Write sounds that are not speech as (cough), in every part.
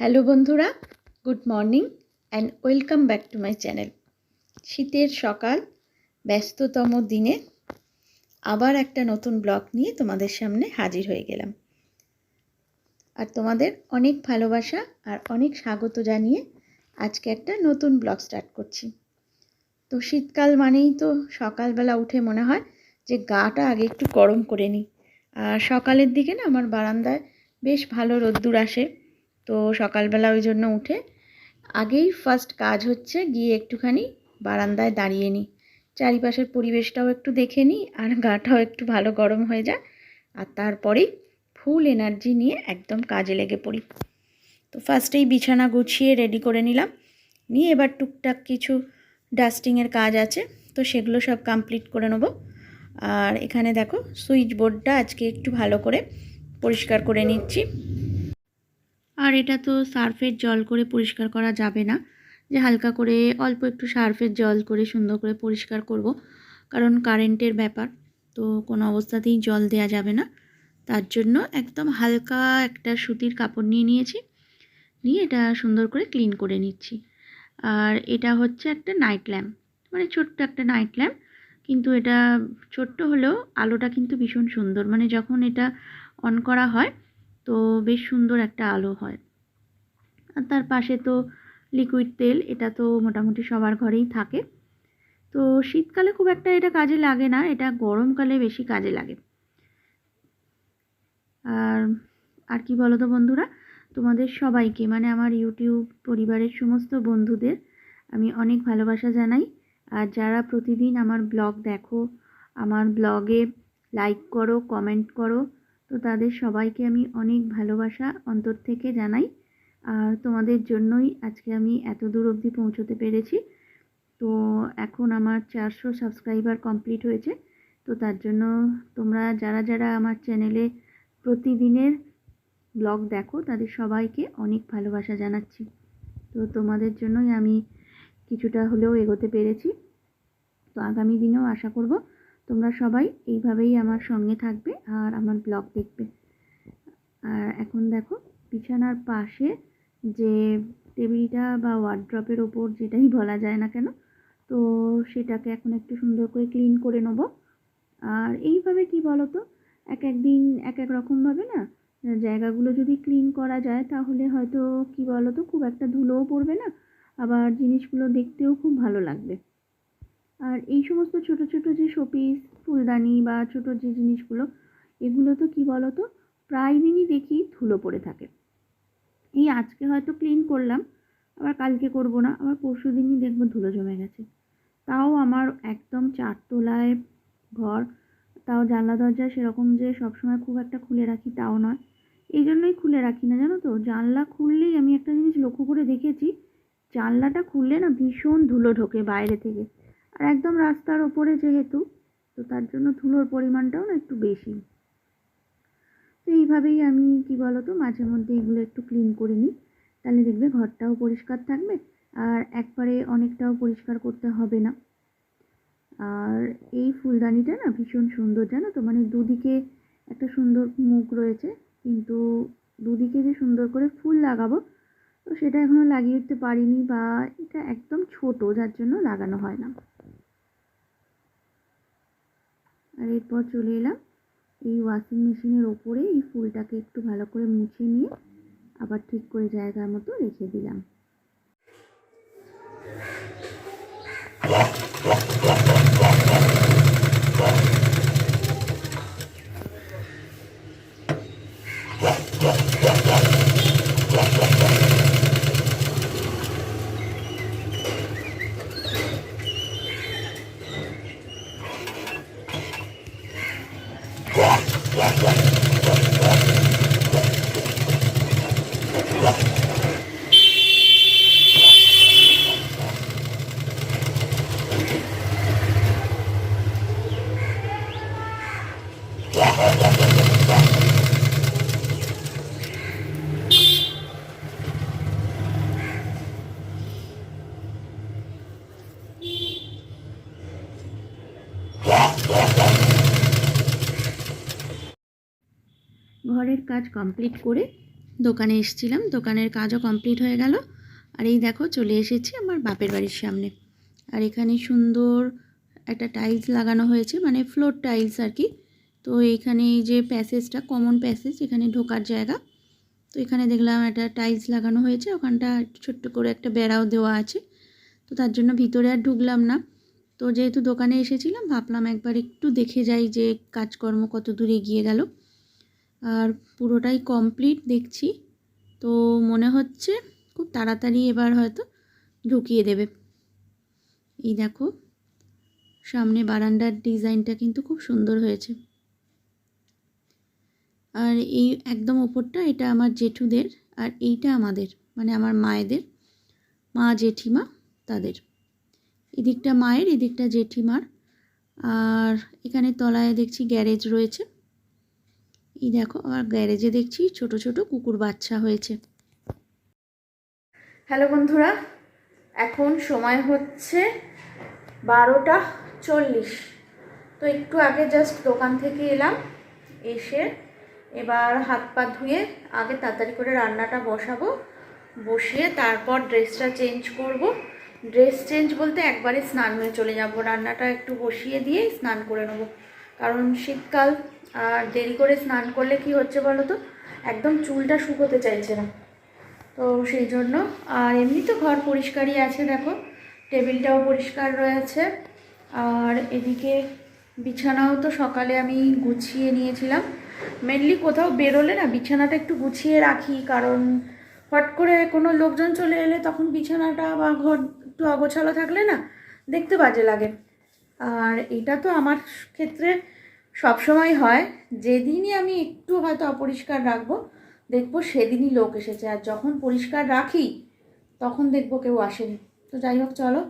Hello বন্ধুরা, good morning and welcome back to my channel শীতের সকাল, ব্যস্ততম দিনে আবার একটা নতুন ব্লগ নিয়ে তোমাদের সামনে হাজির হয়ে গেলাম। আর তোমাদের অনেক ভালোবাসা আর অনেক স্বাগত জানিয়ে আজকে একটা নতুন ব্লগ স্টার্ট করছি। তো শীতকাল মানেই তো সকালবেলা উঠে মনে হয় যে গাটা আগে একটু গরম করে নিই। আর সকালের দিকে না আমার বারান্দায় বেশ ভালো রোদ্দুর আসে। তো সকালবেলা ওই জন্য উঠে আগেই ফার্স্ট কাজ হচ্ছে গিয়ে একটুখানি বারান্দায় দাঁড়িয়ে নিই। চারিপাশের পরিবেশটাও একটু দেখে নিই আর গাটাও একটু ভালো গরম হয়ে যায় আর তারপরেই ফুল এনার্জি নিয়ে একদম কাজে লেগে পড়ি। তো ফার্স্টেই বিছানা গুছিয়ে রেডি করে নিলাম। নিয়ে এবার টুকটাক কিছু ডাস্টিংয়ের কাজ আছে, তো সেগুলো সব কমপ্লিট করে নেব। আর এখানে দেখো সুইচ বোর্ডটা আজকে একটু ভালো করে পরিষ্কার করে নিচ্ছি। আর এটা তো সার্ফের জল করে পরিষ্কার করা যাবে না। যে হালকা করে অল্প একটু সার্ফের জল করে সুন্দর করে পরিষ্কার করব, কারণ কারেন্টের ব্যাপার, তো কোনো অবস্থাতেই জল দেয়া যাবে না। তার জন্য একদম হালকা একটা সুতির কাপড় নিয়ে নিয়েছি, নিয়ে এটা সুন্দর করে ক্লিন করে নিচ্ছি। আর এটা হচ্ছে একটা নাইট ল্যাম্প মানে ছোট্ট একটা নাইট ল্যাম্প, কিন্তু এটা ছোট্ট হলেও আলোটা কিন্তু ভীষণ সুন্দর। মানে যখন এটা অন করা হয় তো বেশ সুন্দর একটা আলো হয়। আর তার পাশে তো লিকুইড তেল, এটা তো মোটামুটি সবার ঘরেই থাকে। তো শীতকালে খুব একটা এটা কাজে লাগে না, এটা গরমকালে বেশি কাজে লাগে। আর আর কি বলো তো বন্ধুরা? তোমাদের সবাইকে মানে আমার ইউটিউব পরিবারের সমস্ত বন্ধুদের, আমি অনেক ভালোবাসা জানাই। আর যারা প্রতিদিন আমার ব্লগ দেখো, আমার ব্লগে লাইক করো কমেন্ট করো তো তাদের সবাইকে আমি অনেক ভালোবাসা অন্তর থেকে জানাই। আর তোমাদের জন্যই আজকে আমি এত দূর অবধি পৌঁছতে পেরেছি। তো এখন আমার চারশো সাবস্ক্রাইবার কমপ্লিট হয়েছে। তো তার জন্য তোমরা যারা যারা আমার চ্যানেলে প্রতিদিনের ব্লগ দেখো, তাদের সবাইকে অনেক ভালোবাসা জানাচ্ছি। তো তোমাদের জন্যই আমি কিছুটা হলেও এগোতে পেরেছি। তো আগামী দিনেও আশা করব তোমরা সবাই এইভাবেই আমার সঙ্গে থাকবে আর আমার ব্লগ দেখবে। আর এখন দেখো, বিছানার পাশে যে টেবিলটা বা ওয়ার্ড্রপের ওপর যেটাই বলা যায় না কেন, তো সেটাকে এখন একটু সুন্দর করে ক্লিন করে নেব। আর এইভাবে কি বলো তো এক এক দিন এক এক রকমভাবে না, জায়গাগুলো যদি ক্লিন করা যায়, তাহলে হয়তো কি বলো তো খুব একটা ধুলোও পড়বে না, আবার জিনিসগুলো দেখতেও খুব ভালো লাগবে। আর এই সমস্ত ছোট ছোট যে শোপিস ফুলদানি বা ছোট যে জিনিসগুলো, এগুলো তো কী বলো তো প্রায় দিনই দেখি ধুলো পড়ে থাকে। এই আজকে হয়তো ক্লিন করলাম, আবার কালকে করব না, আবার পরশু দিনই দেখব ধুলো জমে গেছে। তাও আমার একদম চারতলায় ঘর, তাও জানলা, দরজা সেরকম যে সবসময় খুব একটা খুলে রাখি তাও নয়। এই জন্যই খুলে রাখি না, জানো তো? জানলা খুললেই আমি একটা জিনিস লক্ষ্য করে দেখেছি, জানলাটা খুললে না ভীষণ ধুলো ঢোকে বাইরে থেকে। আর একদম রাস্তার ওপরে যেহেতু, তো তার জন্য ধুলোর পরিমাণটাও না একটু বেশি। তো এইভাবেই আমি, কি বলো তো মাঝে মধ্যে এগুলো একটু ক্লিন করে নিই। তাহলে দেখবে ঘরটাও পরিষ্কার থাকবে, আর একবারে অনেকটাও পরিষ্কার করতে হবে না। আর এই ফুলদানিটা না ভীষণ সুন্দর, জানো তো? মানে দুদিকে একটা সুন্দর মুখ রয়েছে, কিন্তু দুদিকে যে সুন্দর করে ফুল লাগাবো, তো সেটা এখনও লাগিয়ে উঠতে পারিনি বা এটা একদম ছোট, যার জন্য লাগানো হয় না। আর এরপর চলে এলাম এই ওয়াশিং মেশিনের ওপরে। এই ফুলটাকে একটু ভালো করে মুছে নিয়ে আবার ঠিক করে জায়গার মতো রেখে দিলাম। Black, black. কাজ কমপ্লিট করে দোকানে এসেছিলাম। দোকানের কাজও কমপ্লিট হয়ে গেল। আর এই দেখো, চলে এসেছি আমার বাপের বাড়ির সামনে। আর এখানে সুন্দর একটা টাইলস লাগানো হয়েছে মানে ফ্লোর টাইলস আর কি। তো এখানে এই যে প্যাসেজটা কমন প্যাসেজ এখানে ঢোকার জায়গা। তো এখানে দেখলাম একটা টাইলস লাগানো হয়েছে, ওখানটা ছোট্ট করে একটা বেড়াও দেওয়া আছে। তো তার জন্য ভিতরে আর ঢুকলাম না। তো যেহেতু দোকানে এসেছিলাম, ভাবলাম একবার একটু দেখে যাই যে কাজকর্ম কত দূর এগিয়ে গেল। আর পুরোটাই কমপ্লিট দেখছি। তো মনে হচ্ছে খুব তাড়াতাড়ি এবার হয়তো ঢুকিয়ে দেবে। এই দেখো, সামনে বারান্দার ডিজাইনটা কিন্তু খুব সুন্দর হয়েছে। আর এই একদম ওপরটা এটা আমার জেঠুদের আর এইটা আমাদের মানে আমার মায়েদের। মা জেঠিমা তাদের। এদিকটা মায়ের, এদিকটা জেঠিমার। আর এখানে তলায় দেখছি গ্যারেজ রয়েছে। এই দেখো, আর গ্যারেজে দেখছি ছোট ছোট কুকুর বাচ্চা হয়েছে। হ্যালো বন্ধুরা, এখন সময় হচ্ছে বারোটা চল্লিশ। তো একটু আগে জাস্ট দোকান থেকে এলাম, এসে এবার হাত পা ধুয়ে আগে তাড়াতাড়ি করে রান্নাটা বসাবো, বসিয়ে তারপর ড্রেসটা চেঞ্জ করব। ড্রেস চেঞ্জ বলতে একবারে স্নান হয়ে চলে যাব, রান্নাটা একটু বসিয়ে দিয়ে স্নান করে নেব। কারণ শীতকাল আর দেরি করে স্নান করলে কি হচ্ছে বলো তো? একদম চুলটা শুকোতে চাইছে না। তো সেই জন্য, আর এমনি তো ঘর পরিষ্কারই আছে দেখো। টেবিলটাও পরিষ্কার রয়েছে। আর এদিকে বিছানাও তো সকালে আমি গুছিয়ে নিয়েছিলাম। মেনলি কোথাও বেরোলে না বিছানাটা একটু গুছিয়ে রাখি, কারণ হট করে কোনো লোকজন চলে এলে তখন বিছানাটা বা ঘর একটু অগোছালো থাকলে না দেখতে বাজে লাগে। আর এটা তো আমার ক্ষেত্রে সবসময় হয়, যেদিনই আমি একটু হয়তো অপরিষ্কার রাখব, দেখব সেদিনই লোক এসেছে। আর যখন পরিষ্কার রাখি, তখন দেখব কেউ আসেনি। তো যাই হোক, চলো,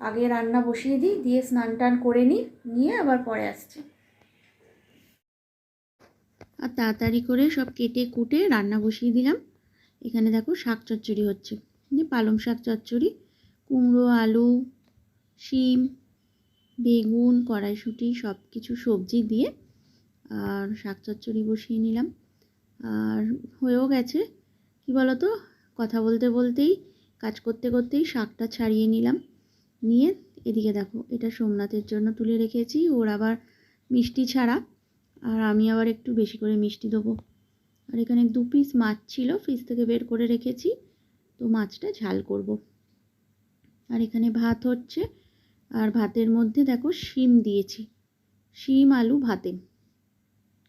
আগে রান্না বসিয়ে দিই, দিয়ে স্নান টান করে নিই, নিয়ে আবার পরে আসছি। আর তাড়াতাড়ি করে সব কেটে কুটে রান্না বসিয়ে দিলাম। এখানে দেখো শাক চচ্চড়ি হচ্ছে। পালং শাক চচ্চড়ি, কুমড়ো, আলু, শিম বেগুন, কড়াইশুঁটি সব কিছু সবজি দিয়ে, আর শাক চচ্চড়ি বসিয়ে নিলাম। আর হয়েও গেছে, কি বলতো, কথা বলতে বলতেই, কাজ করতে করতেই শাকটা ছাড়িয়ে নিলাম। নিয়ে এদিকে দেখো, এটা সোমনাথের জন্য তুলে রেখেছি, ওর আবার মিষ্টি ছাড়া, আর আমি আবার একটু বেশি করে মিষ্টি দেবো। আর এখানে দু পিস মাছ ছিল, ফ্রিজ থেকে বের করে রেখেছি, তো মাছটা ঝাল করব। আর এখানে ভাত হচ্ছে আর ভাতের মধ্যে দেখো শিম দিয়েছি। শিম, আলু, ভাতে।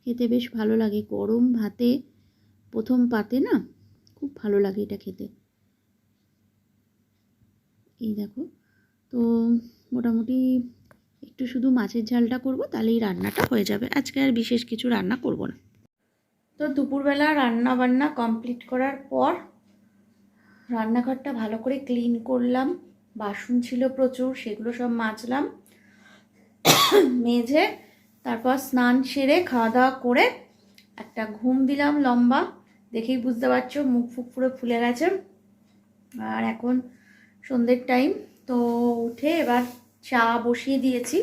খেতে বেশ ভালো লাগে। গরম ভাতে, প্রথম পাতে না, খুব ভালো লাগে এটা খেতে। এই দেখো, তো মোটামুটি একটু শুধু মাছের ঝালটা করব, তাহলেই রান্নাটা হয়ে যাবে। আজকে আর বিশেষ কিছু রান্না করব না। তো দুপুরবেলা রান্না বান্না কমপ্লিট করার পর রান্নাঘরটা ভালো করে ক্লিন করলাম। বাসন ছিল প্রচুর, সেগুলো সব মাজলাম। মেঝে তারপর স্নান সেরে খাওয়া দাওয়া করে একটা ঘুম দিলাম লম্বা। দেখেই বুঝতে পারছ, মুখ ফুক পুরো ফুলে গেছে। আর এখন সন্ধ্যের টাইম, তো উঠে এবার চা বসিয়ে দিয়েছি।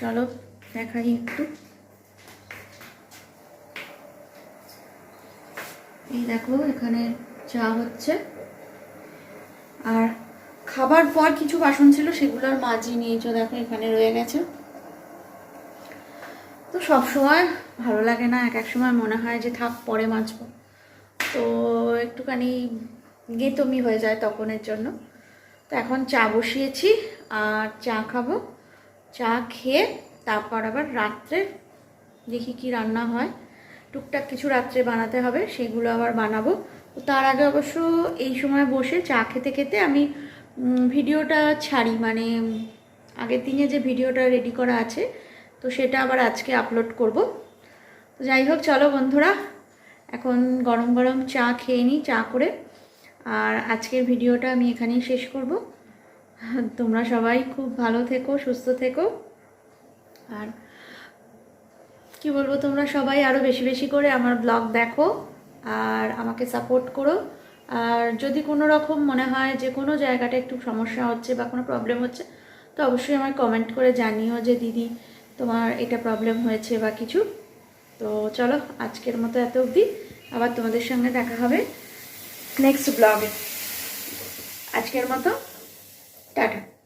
চলো, দেখাই একটু। এই দেখো, এখানে চা হচ্ছে। আর খাবার পর কিছু বাসন ছিল, সেগুলো আর মাজি নিয়েছো দেখো, এখানে রয়ে গেছে। তো সব সময় ভালো লাগে না, এক এক সময় মনে হয় যে থাক, পরে মাজবো। তো একটুখানি গেতমি হয়ে যায় তখনের জন্য। তো এখন চা বসিয়েছি আর চা খাব। চা খেয়ে তারপর আবার রাত্রে দেখি কি রান্না হয়। টুকটাক কিছু রাত্রে বানাতে হবে, সেগুলো আবার বানাবো। তো তার আগে অবশ্য এই সময় বসে চা খেতে খেতে আমি ভিডিওটা ছাড়ি মানে আগের দিনে যে ভিডিওটা রেডি করা আছে, তো সেটা আবার আজকে আপলোড করব। তো যাই হোক, চলো বন্ধুরা, এখন গরম গরম চা খেয়ে নিই চা করে, আর আজকের ভিডিওটা আমি এখানেই শেষ করব। (laughs) তোমরা সবাই খুব ভালো থেকো, সুস্থ থেকো, আর কি বলব, তোমরা সবাই আরও বেশি বেশি করে আমার ব্লগ দেখো, আর আমাকে সাপোর্ট করো। আর যদি কোনো রকম মনে হয় যে কোনো জায়গাটা একটু সমস্যা হচ্ছে বা কোনো প্রবলেম হচ্ছে, তো অবশ্যই আমার কমেন্ট করে জানিও যে দিদি তোমার এটা প্রবলেম হয়েছে বা কিছু। তো চলো, আজকের মতো এত অবধি। আবার তোমাদের সঙ্গে দেখা হবে নেক্সট ব্লগে আজকের মতো, টাটা।